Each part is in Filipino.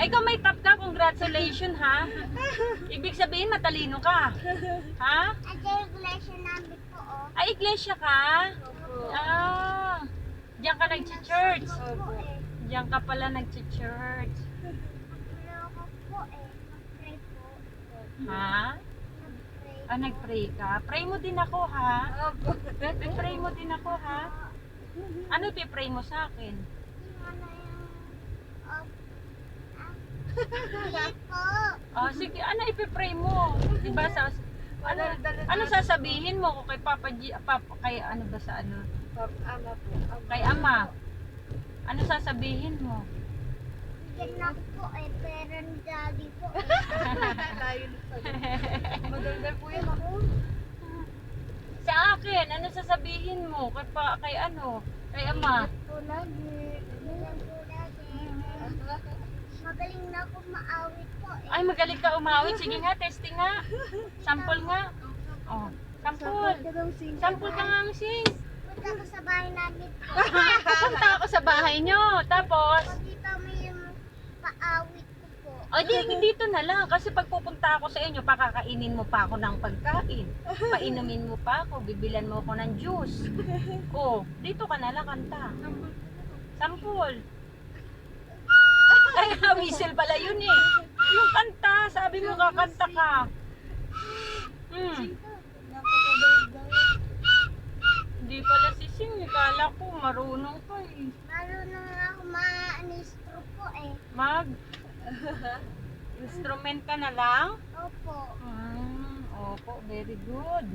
Ay, kung may top ka, congratulations ha. Ibig sabihin, matalino ka. Ha? At iglesia namin po, oh. Ay, iglesia ka? Ah, diyan ka nag-church. Po, eh. Diyan ka pala nag-church. Ako po, eh. Mag-pray po. Ha? Ah, nag-pray ka? Pray mo din ako ha? Opo. Pray mo din ako ha? Ano ipipray mo sa akin? Yung ano yung... Oh, ah. Oh, sige, ano ipipray mo? Diba sa... Ano, ano sasabihin mo kay Papa G, Papa, kay ano ba sa ano? Ama po. Kay Ama. Ano sasabihin mo? Bigyan ako po, eh. Pero ni daddy po, eh. Layo na sa'yo. Madaldal po yan ako. Sa akin, ano sasabihin mo kay pa, kay ano? Kay Ama. Po lagi. Bigyan po daddy. Magaling na ako maawit po, eh. Ay, magaling ka umawit. Sige nga, testing nga. Sample nga. Oh, sample. Sample ka nga, sing. Punta ko sa bahay namin po. Pupunta ako sa bahay nyo. Tapos, Pag dito may yung paawit ko po. ay di, dito na lang. Kasi pag pupunta ako sa inyo, pakakainin mo pa ako ng pagkain. Painumin mo pa ako. Bibilan mo ako ng juice. Oh, dito ka na lang kanta. Sample. Ay, whistle pala yun eh. Yung kanta, sabi mo kakanta ka. Hmm. Hindi pala si Sing. Kala ko marunong ka eh. Marunong ako ma-anistro po, eh. Mag instrument ka na lang? Opo. Hmm, opo, very good.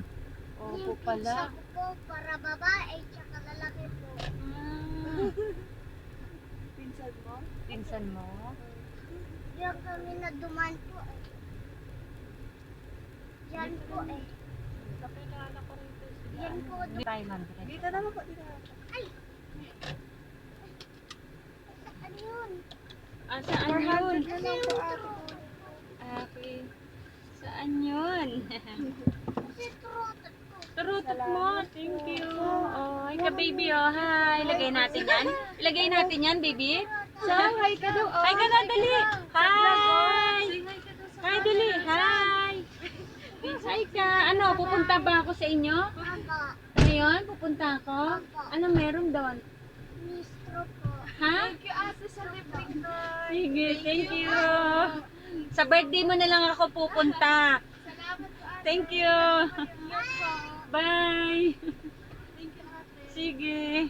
Opo Yung pala. pinsa ko po, para babae, tsaka lalaki po. Hmm, Pinsan mo? Pinsan mo? Diyan kami na duman po, eh. Diyan po, eh. Kakilala ko rin to sila. Yan po. 500. Dito naman po. Dito naman po. Ano yun? Ah, saan yun? 400 na lang po ate. Okay. Saan yun? Kasi turutot ko. Turutot mo. Thank you. Oh, ka baby. Oh, hi. Ilagay natin yan. Ilagay natin yan, baby. Sam, hi ka daw. Hi ka na, dali. Hi. Hi, dali. Hi. Hi ka. Ano, pupunta ba ako sa inyo? Ngayon, pupunta ako? Ano meron doon? Ministro po. Ha? Thank you ate sa libreng. Sige, thank you. Sa birthday mo na lang ako pupunta. Salamat po ate. Thank you. Bye. Thank you ate. Sige.